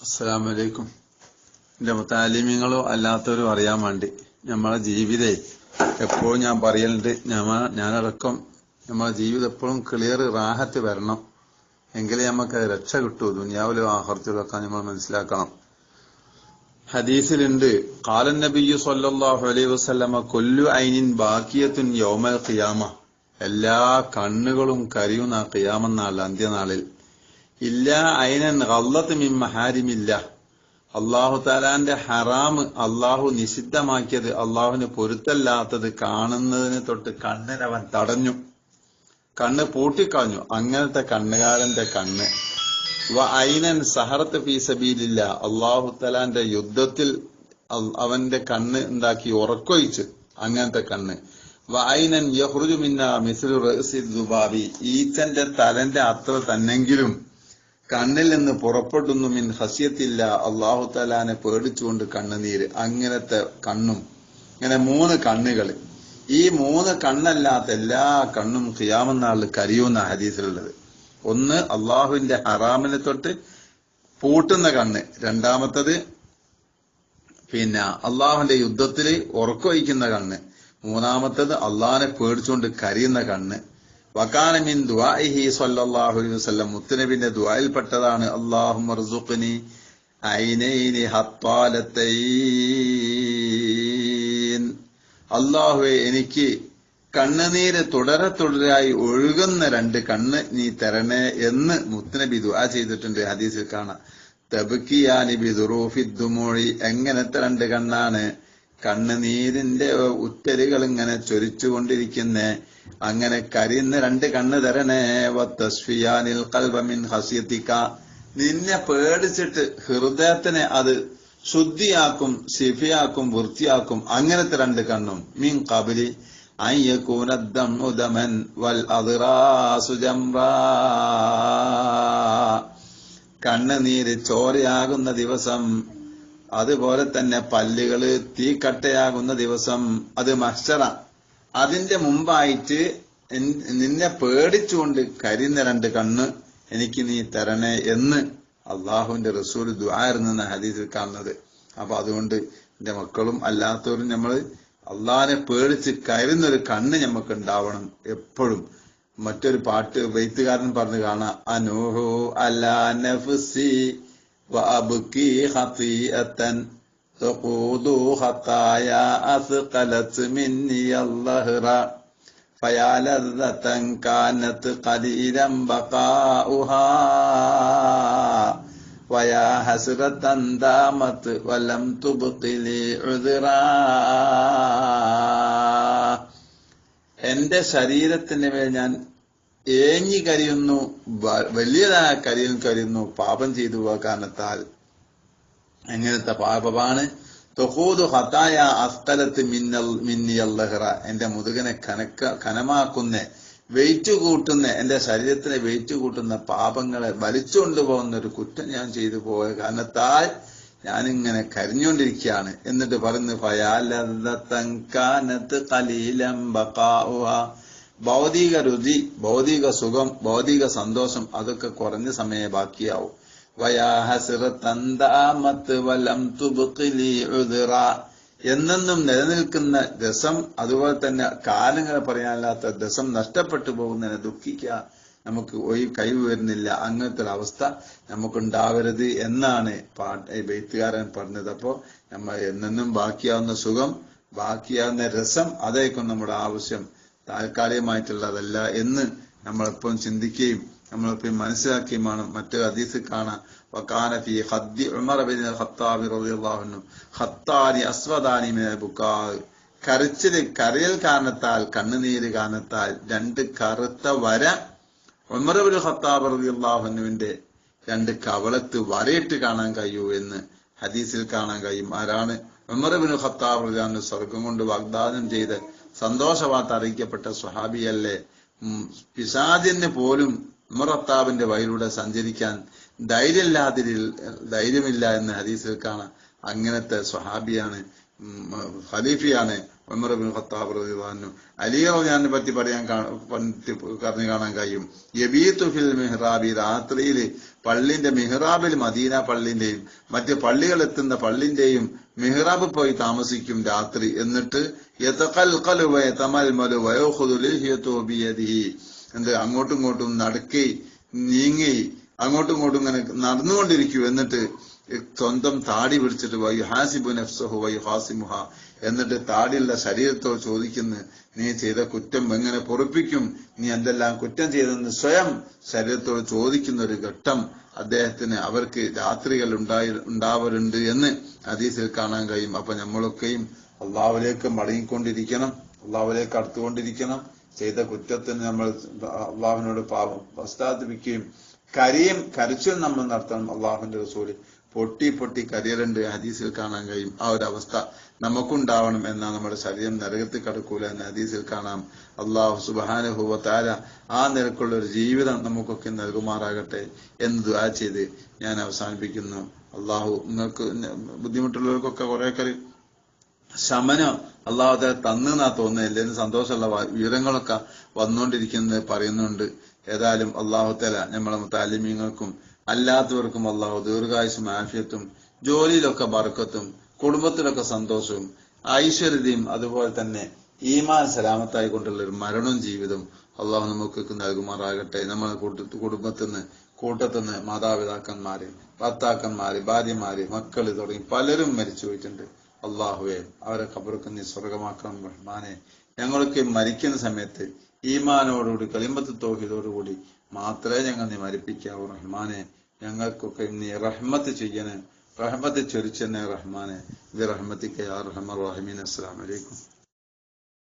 അസ്സലാമു വലൈക്കും എന്റെ മുത്താലിമ്യങ്ങളോ അല്ലാത്തവരും അറിയാൻ വേണ്ടി നമ്മളെ ജീവിതേ എപ്പോഴും ഞാൻ പറയലുണ്ട് ഞാനടക്കം നമ്മളെ ജീവിതം എപ്പോഴും ക്ലിയർ റാഹത്ത് വരണം. എങ്കിലേ നമുക്ക് രക്ഷ കിട്ടൂ ദുനിയാവിലും ആഹർത്തിലൊക്കെ നമ്മൾ മനസ്സിലാക്കണം. ഹദീസിലുണ്ട് കാലൻ നബിയു സല്ലാഹു അലൈഹി വസല്ലമ കൊല്ലു ഐനിൻ ബാക്കിയത്തുൻ യൗമൽ ഖിയാമ. എല്ലാ കണ്ണുകളും കരിയുന്ന ഖിയാമെന്നാൾ അന്ത്യനാളിൽ. ഇല്ല അയിനൻ ഗല്ലത്ത് മിൻ മഹാരിമില്ല. അള്ളാഹു താലാന്റെ ഹറാം അള്ളാഹു നിഷിദ്ധമാക്കിയത് അള്ളാഹുവിന് പൊരുത്തല്ലാത്തത് കാണുന്നതിന് തൊട്ട് കണ്ണിനവൻ തടഞ്ഞു. കണ്ണ് പൂട്ടിക്കളഞ്ഞു. അങ്ങനത്തെ കണ്ണുകാരന്റെ കണ്ണ്. വ ഐനൻ സഹറത്ത് ഫീസബീലില്ല അള്ളാഹു തലാന്റെ യുദ്ധത്തിൽ അവന്റെ കണ്ണ് ഉണ്ടാക്കി ഉറക്കൊഴിച്ച് അങ്ങനത്തെ കണ്ണ്. വ ഐനൻ യഹ്റുജു മിന്ന മിസ്ലു റഅ്സി ദുബാബി. ഈച്ചന്റെ തലന്റെ അത്ര തന്നെങ്കിലും കണ്ണിൽ നിന്ന് പുറപ്പെടുന്നു മിൻ ഹസ്യത്തില്ല അള്ളാഹു തലാനെ പേടിച്ചുകൊണ്ട് കണ്ണുനീര്. അങ്ങനത്തെ കണ്ണും ഇങ്ങനെ മൂന്ന് കണ്ണുകൾ ഈ മൂന്ന് കണ്ണല്ലാത്ത എല്ലാ കണ്ണും ഖിയാമെന്നാളിൽ കരിയുന്ന ഹദീസിലുള്ളത്. ഒന്ന് അള്ളാഹുവിന്റെ ഹറാമിനെ തൊട്ട് പൂട്ടുന്ന കണ്ണ്. രണ്ടാമത്തത് പിന്നെ അള്ളാഹുവിന്റെ യുദ്ധത്തിൽ ഉറക്കൊഴിക്കുന്ന കണ്ണ്. മൂന്നാമത്തത് അള്ളാഹിനെ പേടിച്ചുകൊണ്ട് കരിയുന്ന കണ്ണ്. വക്കാനമിൻ ദുആഇഹി സല്ലല്ലാഹു അലൈഹി വസല്ലം മുത്തനബിന്റെ ദുആയിൽപ്പെട്ടതാണ് അല്ലാഹു മർസുഖ്നി ഐനൈനി ഹത്താലത്തൈൻ. അല്ലാഹുവേ എനിക്ക് കണ്ണുനീര് തുടരെ തുടരായി ഒഴുകുന്ന രണ്ട് കണ്ണ് നീ തരണേ എന്ന് മുത്തനബി ദുആ ചെയ്തിട്ടുണ്ട്. ഹദീസിൽ കാണാം. തബുക്കിയാനിബി ദുറൂഫിദ്ദുമോഴി എങ്ങനത്തെ രണ്ട് കണ്ണാണ്? കണ്ണുനീരിന്റെ ഉറ്റലുകൾ ഇങ്ങനെ ചൊരിച്ചുകൊണ്ടിരിക്കുന്നേ. അങ്ങനെ കരിന്ന് രണ്ട് കണ്ണ് തരണേ. വത്തസ്ഫിയാനിൽ കൽവമിൻ ഹസിയത്തിക്ക നിന്നെ പേടിച്ചിട്ട് ഹൃദയത്തിനെ അത് ശുദ്ധിയാക്കും ശിഫിയാക്കും വൃത്തിയാക്കും അങ്ങനത്തെ രണ്ട് കണ്ണും. മീൻ കബലി അയ്യക്കൂനദ്ദം ഉദമൻ വൽ അതിറാസു ജംറാ. കണ്ണുനീര് ചോരയാകുന്ന ദിവസം അതുപോലെ തന്നെ പല്ലുകൾ തീക്കട്ടയാകുന്ന ദിവസം അത് മഷറ അതിന്റെ മുമ്പായിട്ട് നിന്നെ പേടിച്ചുകൊണ്ട് കരിന്ന രണ്ട് കണ്ണ് എനിക്ക് നീ തരണേ എന്ന് അള്ളാഹുവിന്റെ റസൂൽ ദ്വാരുന്ന ഹദീസിൽ കാണുന്നത്. അപ്പൊ അതുകൊണ്ട് എന്റെ മക്കളും അല്ലാത്തവരും നമ്മൾ അള്ളാഹിനെ പേടിച്ച് കരുന്ന ഒരു കണ്ണ് നമുക്ക് ഉണ്ടാവണം എപ്പോഴും. മറ്റൊരു പാട്ട് വെയ്ത്തുകാരൻ പറഞ്ഞു കാണാം അനൂഹു അല്ലാ നഫ്സി وأبكي خطيئة تقود خطايا أثقلت مني الظهر فيا لذة كانت قليلا بقاؤها ويا حسرة دامت ولم تبق لي عذرا എന്റെ ശരീരത്തിന്റെ മേൽ ഞാൻ ഏങ്ങി കരിയുന്നു വലിയതായ കരിയും കരിയുന്നു പാപം ചെയ്തു കാരണത്താൽ. എങ്ങനത്തെ പാപമാണ്? തൊഹൂദു ഹത്തായ അസ്ഥലത്ത് മിന്നൽ മിന്നിയൽ ലഹറ എന്റെ മുതുകനെ കനക്ക കനമാക്കുന്ന വെയിറ്റ് കൂട്ടുന്ന എന്റെ ശരീരത്തിനെ വെയിറ്റ് കൂട്ടുന്ന പാപങ്ങളെ വലിച്ചുകൊണ്ടുപോകുന്ന ഒരു കുറ്റം ഞാൻ ചെയ്തു പോയ കാരണത്താൽ ഞാനിങ്ങനെ കരഞ്ഞുകൊണ്ടിരിക്കുകയാണ് എന്നിട്ട് പറയുന്നു ഫയാലത്ത് കലീലം ബഖാഉഹ. ഭൗതിക രുചി ഭൗതിക സുഖം ഭൗതിക സന്തോഷം അതൊക്കെ കുറഞ്ഞ സമയം ബാക്കിയാവും. എന്നെന്നും നിലനിൽക്കുന്ന രസം അതുപോലെ തന്നെ കാലങ്ങൾ പറയാനില്ലാത്ത രസം നഷ്ടപ്പെട്ടു പോകുന്നതിനെ ദുഃഖിക്കുക നമുക്ക് ഒരു കഴിവ് വരുന്നില്ല. അങ്ങനത്തെ ഒരു അവസ്ഥ നമുക്കുണ്ടാവരുത് എന്നാണ് ബെയ്ത്തുകാരൻ പറഞ്ഞത്. അപ്പോ നമ്മൾ എന്നെന്നും ബാക്കിയാവുന്ന സുഖം ബാക്കിയാവുന്ന രസം അതായിരിക്കും നമ്മുടെ ആവശ്യം. താൽക്കാലികമായിട്ടുള്ളതല്ല എന്ന് നമ്മളെപ്പോഴും ചിന്തിക്കുകയും നമ്മളെപ്പോഴും മനസ്സിലാക്കിയുമാണ് മറ്റൊരു ഹദീസ് കാണാം കരച്ചിൽ കരയൽ കാരണത്താൽ കണ്ണുനീര് കാരണത്താൽ രണ്ട് കറുത്ത വര ഉമർ ഹത്താബ് ഖത്താബ് റളിയല്ലാഹു അൻഹുവിന്റെ രണ്ട് കവളത്ത് വരയിട്ട് കാണാൻ കഴിയൂ എന്ന് ഹദീസിൽ കാണാൻ കഴിയും. ആരാണ്? ഉമർ ഹത്താബ് ഖത്താബ് അൻഹു സ്വർഗം കൊണ്ട് വാഗ്ദാനം ചെയ്ത് സന്തോഷവാർത്ത അറിയിക്കപ്പെട്ട സ്വഹാബിയല്ലേ പിശാദിന് പോലും ഉമർ വയലൂടെ സഞ്ചരിക്കാൻ ധൈര്യമില്ലാതി ധൈര്യമില്ല എന്ന് ഹദീസിൽ കാണാം അങ്ങനത്തെ സ്വഹാബിയാണ് ഖലീഫിയാണ് ഉമർ ബിൻ ഖത്താബ് റളിയല്ലാഹു അലി റളിയാനെ പറ്റി പറയാൻ പറഞ്ഞു കാണാൻ കഴിയും. യബീതു ഫിൽ മിഹ്റാബി രാത്രിയിൽ പള്ളിന്റെ മിഹ്റാബിൽ മദീന പള്ളിന്റെയും മറ്റ് പള്ളികൾ എത്തുന്ന പള്ളിന്റെയും മിഹ്റാബ് പോയി താമസിക്കും രാത്രി. എന്നിട്ട് എന്ത് അങ്ങോട്ടും ഇങ്ങോട്ടും നടക്കി നീങ്ങി അങ്ങോട്ടും ഇങ്ങോട്ടും ഇങ്ങനെ നടന്നുകൊണ്ടിരിക്കൂ. എന്നിട്ട് സ്വന്തം താടി പിടിച്ചിട്ട് വൈ ഹാസിബു നഫ്സഹു വൈ ഹാസിമുഹ എന്നിട്ട് താടിയുള്ള ശരീരത്തോ ചോദിക്കുന്നു നീ ചെയ്ത കുറ്റം എങ്ങനെ പൊറുപ്പിക്കും? നീ എന്തെല്ലാം കുറ്റം ചെയ്തെന്ന് സ്വയം ശരീരത്തോട് ചോദിക്കുന്ന ഒരു ഘട്ടം അദ്ദേഹത്തിന് അവർക്ക് രാത്രികൾ ഉണ്ടായി ഉണ്ടാവരുണ്ട് എന്ന് അതീസിൽ കാണാൻ കഴിയും. അപ്പൊ നമ്മളൊക്കെയും അള്ളാവിലേക്ക് മടങ്ങിക്കൊണ്ടിരിക്കണം അള്ളാവിലേക്ക് അടുത്തുകൊണ്ടിരിക്കണം. ചെയ്ത കുറ്റത്തിന് നമ്മൾ അള്ളാഹുവിനോട് പാപം പശ്ചാത്തപിക്കുകയും കരയും കരച്ചും നമ്മൾ നടത്തണം അള്ളാഹുവിന്റെ റസൂൽ. പൊട്ടി പൊട്ടി കരയലുണ്ട് ഹദീസിൽ കാണാൻ കഴിയും. ആ ഒരു അവസ്ഥ നമുക്കുണ്ടാവണം എന്നാൽ നമ്മുടെ ശരീരം നരകത്തിൽ കടക്കൂല എന്ന് ഹദീസിൽ കാണാം. അള്ളാഹു സുബാനുഭവ താര ആ നിരക്കുള്ള ഒരു ജീവിതം നമുക്കൊക്കെ നൽകുമാറാകട്ടെ എന്ന് ദുആ ചെയ്ത് ഞാൻ അവസാനിപ്പിക്കുന്നു. അള്ളാഹു നിങ്ങൾക്ക് ബുദ്ധിമുട്ടുള്ളവർക്കൊക്കെ കുറേയൊക്കെ ശമനം അള്ളാഹു തന്നു തന്നെന്നാ തോന്നുന്നത് എല്ലാവരും സന്തോഷമുള്ള വിവരങ്ങളൊക്കെ വന്നുകൊണ്ടിരിക്കുന്നത് പറയുന്നുണ്ട്. ഏതായാലും അള്ളാഹു തല നമ്മളെ താലിമ്യങ്ങൾക്കും അല്ലാത്തവർക്കും അള്ളാഹു ദീർഘായുസും ആഫിയത്തും ജോലിയിലൊക്കെ ബർക്കത്തും കുടുംബത്തിലൊക്കെ സന്തോഷവും ഐശ്വര്യതയും അതുപോലെ തന്നെ ഈമാൻ സലാമത്തായി കൊണ്ടുള്ള ഒരു മരണവും ജീവിതം അള്ളാഹു നമുക്ക് നൽകുമാറാകട്ടെ. നമ്മളെ കുടുംബത്തിൽ നിന്ന് കൂട്ടത്തിൽ നിന്ന് മാതാപിതാക്കന്മാര് ഭർത്താക്കന്മാര് ഭാര്യമാര് മക്കൾ തുടങ്ങി പലരും മരിച്ചു പോയിട്ടുണ്ട്. അള്ളാഹുവെ അവരെ കബറുക്കുന്ന സ്വർഗമാക്കണം റഹ്മാനെ. ഞങ്ങളൊക്കെ മരിക്കുന്ന സമയത്ത് ഈമാനോടുകൂടി കളിമ്പത്ത് തോഹിതോടുകൂടി മാത്രമേ ഞങ്ങൾ നീ മരിപ്പിക്കാവൂ റഹ്മാനെ. ഞങ്ങൾക്കൊക്കെ നീ റഹ്മത്ത് ചെയ്യണേ. റഹ്മത്ത് ചൊരിച്ചെന്നെ റഹ്മാനെ. ഇത് റഹ്മത്തിക്ക് യാ റഹ്മർ റഹീമീൻ. അസ്സലാമു അലൈക്കും.